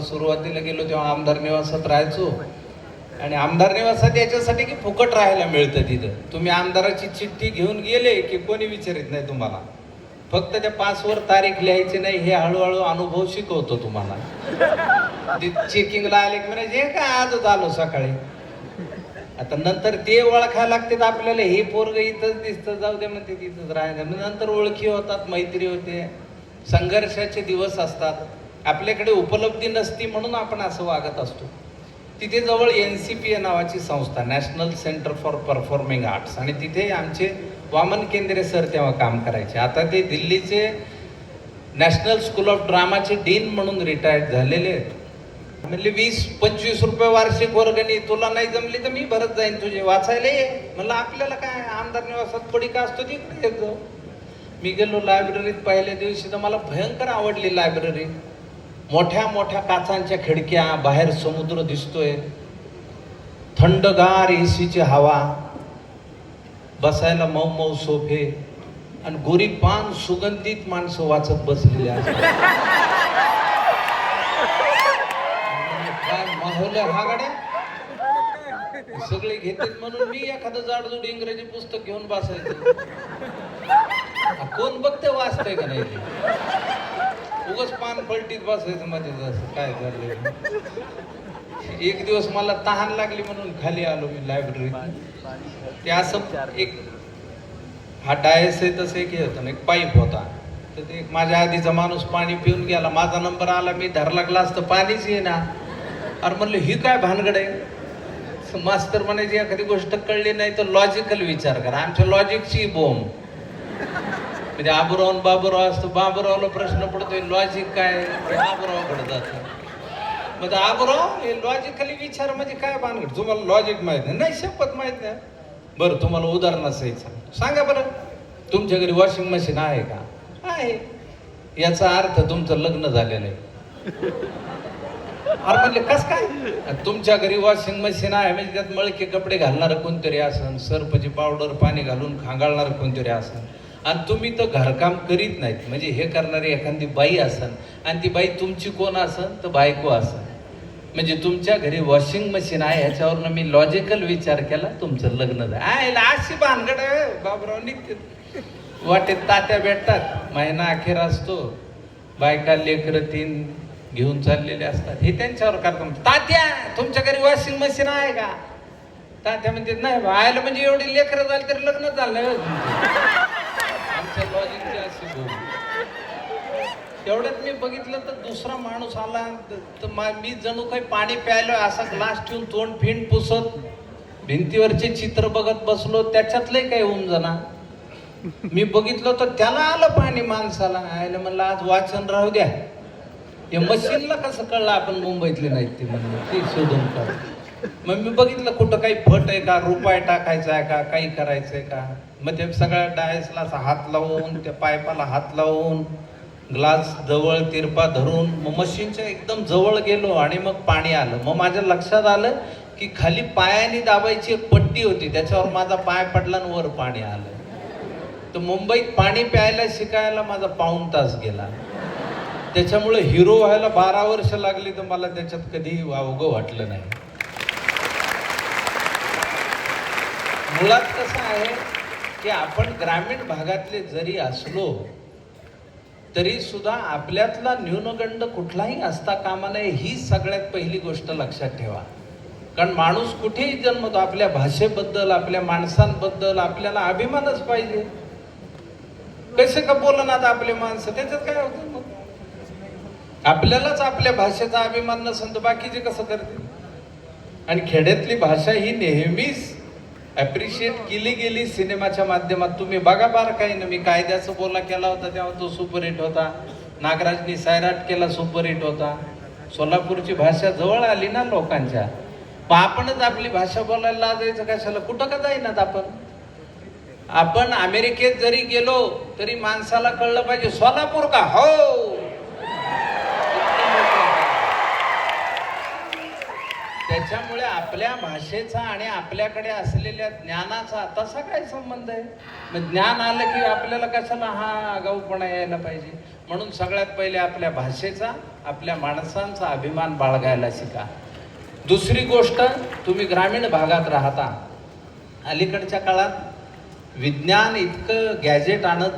सुरुवातीला गेलो तेव्हा आमदार निवासात राहायचो. आणि आमदार निवासात याच्यासाठी की फुकट राहायला मिळतं तिथं. तुम्ही आमदाराची चिठ्ठी घेऊन गेले की कोणी विचारित नाही तुम्हाला. फक्त त्या पासवर तारीख लिहायची नाही हे हळूहळू अनुभव शिकवतो तुम्हाला. चेकिंगला आले की म्हणजे हे काय आजच आलो सकाळी? आता नंतर ते ओळखायला लागते आपल्याला हे पोरग इथंच दिसतं जाऊ दे म्हणते तिथंच राहायला मग नंतर ओळखी होतात मैत्री होते. संघर्षाचे दिवस असतात. आपल्याकडे उपलब्धी नसती म्हणून आपण असं वागत असतो. तिथे जवळ एन सी पी ए नावाची संस्था national centre for performing arts आणि तिथे आमचे वामन केंद्रे सर तेव्हा काम करायचे. आता ते दिल्लीचे नॅशनल स्कूल ऑफ ड्रामाचे डीन म्हणून रिटायर्ड झालेले आहेत. म्हणले वीस पंचवीस रुपये वार्षिक वर्गणी तुला नाही जमली तर मी भरत जाईन तुझे. वाचायला ये. म्हणलं आपल्याला काय? आमदार निवासात पडिका असतो तिकडे येत? जाऊ मी गेलो लायब्ररीत पहिल्या दिवशी तर मला भयंकर आवडली लायब्ररी मोठ्या मोठ्या काचांच्या खिडक्या बाहेर समुद्र दिसतोय. थंडगार एसीची हवा बसायला मऊ मऊ सोफे आणि गोरी पान सुगंधित माणसं वाचत बसलेली असतात माहोल हा गाड्या? सगळे घेतात म्हणून मी एखादं जाडजूड इंग्रजी पुस्तक घेऊन बसायचं. कोण बघते वाचतंय का नाही? दिवस पान पलटीत बसायचं मध्ये असं काय झालं एक दिवस मला तहान लागली म्हणून खाली आलो मी लायब्ररीत ते असं एक हा डायस आहे तसं एक होतं ना एक पाईप होता. तर ते एक माझ्या आधीचा माणूस पाणी पिऊन गेला. माझा नंबर आला मी धरला ग्लास तर पाणीच येईना. अरे म्हणलं ही काय भानगड आहे? मास्तर म्हणायची एखादी गोष्ट कळली नाही तर लॉजिकल विचार करा. आमच्या लॉजिकची बोंब. म्हणजे आबुराव बाबुराव असतो बाबुरावला प्रश्न पडतोय लॉजिक काय बाबुरावकडे म्हणजे जातो. मग आबुराव हे लॉजिकली विचार म्हणजे काय भानगड? तुम्हाला लॉजिक माहीत नाही. नाही शपथ माहीत नाही. बरं तुम्हाला उदाहरण असायचं. सांगा बरं तुमच्या घरी वॉशिंग मशीन आहे का? आहे. याचा अर्थ तुमचं लग्न झालेलं आहे. अरे म्हणले कस काय? तुमच्या घरी वॉशिंग मशीन आहे म्हणजे त्यात मळके कपडे घालणार कोणतरी असन सर्पची पावडर पाणी घालून खांगाळणार कोणतरी असन. आणि तुम्ही तर घरकाम करीत नाहीत. म्हणजे हे करणारी एखादी बाई असन आणि ती बाई तुमची कोण असन? तर बायको असन. म्हणजे तुमच्या घरी वॉशिंग मशीन आहे ह्याच्यावरनं मी लॉजिकल विचार केला तुमचं लग्न झालं. अशी भानगड बाबराव निघते वाटेत तात्या भेटतात. महिना अखेर असतो. बायका लेकरं तीन घेऊन चाललेले असतात. हे त्यांच्यावर करतात तात्या तुमच्या घरी वॉशिंग मशीन आहे का? तात्या म्हणते नाही बा, आयला म्हणजे एवढी लेकरं झाली तरी लग्न झालं नाही होत तुमचं." आमच्या लॉजिकची अशी भूल. तेवढ्यात मी बघितलं तर दुसरा माणूस आला तर मा- मी जणू काही पाणी प्यायलो असा ग्लास ठेवून तोंड फिंड पुसत भिंतीवरचे चित्र बघत बसलो त्याच्यातलंही काही होऊन जाणार. मी बघितलं तर त्याला आलं पाणी माणसाला आयला म्हणलं आज वाचन राहू द्या. हे मशीनला कसं कळलं आपण मुंबईतले नाहीत ते म्हणलं ते शोधून काढ मग मी बघितलं कुठं काही फट आहे का रुपाय टाकायचा आहे का काही करायचंय का. मग ते सगळ्या डायसला असा हात लावून त्या पायपाला हात लावून ग्लास जवळ तिरपा धरून मग मशीनच्या एकदम जवळ गेलो आणि मग पाणी आलं. मग माझ्या लक्षात आलं की खाली पायाने दाबायची एक पट्टी होती त्याच्यावर माझा पाय पडला आणि वर पाणी आलं. तर मुंबईत पाणी प्यायला शिकायला माझा पाऊण तास गेला. त्याच्यामुळे हिरो व्हायला बारा वर्ष लागली तर मला त्याच्यात कधी वावगं वाटलं नाही. मुळात कसं आहे की आपण ग्रामीण भागातले जरी असलो तरी सुद्धा आपल्यातला न्यूनगंड कुठलाही असता कामा नये ही सगळ्यात पहिली गोष्ट लक्षात ठेवा. कारण माणूस कुठेही जन्मतो आपल्या भाषेबद्दल आपल्या माणसांबद्दल आपल्याला अभिमानच पाहिजे. कसे का बोलणार आपले माणसं? त्याच्यात काय होतं मग? आपल्यालाच आपल्या भाषेचा अभिमान नसेल तर बाकीचे कसं करतील? आणि खेड्यातली भाषा ही नेहमीच अप्रिशिएट केली गेली सिनेमाच्या माध्यमात. तुम्ही बघा बार काही ना. मी कायद्याचा बोला केला होता तेव्हा तो सुपरहिट होता. नागराजनी सायराट केला सुपरहिट होता. सोलापूरची भाषा जवळ आली ना लोकांच्या. मग आपणच आपली भाषा बोलायला लाजायचं कशाला? कुठं का जाईनात आपण? आपण अमेरिकेत जरी गेलो तरी माणसाला कळलं पाहिजे सोलापूर का? हो त्या त्याच्यामुळे आपल्या भाषेचा आणि आपल्याकडे असलेल्या ज्ञानाचा तसा काय संबंध आहे? मग ज्ञान आलं की आपल्याला कशाला हा आगाऊपणा यायला पाहिजे? म्हणून सगळ्यात पहिले आपल्या भाषेचा आपल्या माणसांचा अभिमान बाळगायला शिका. दुसरी गोष्ट तुम्ही ग्रामीण भागात राहता. अलीकडच्या काळात विज्ञान इतकं गॅजेट आणत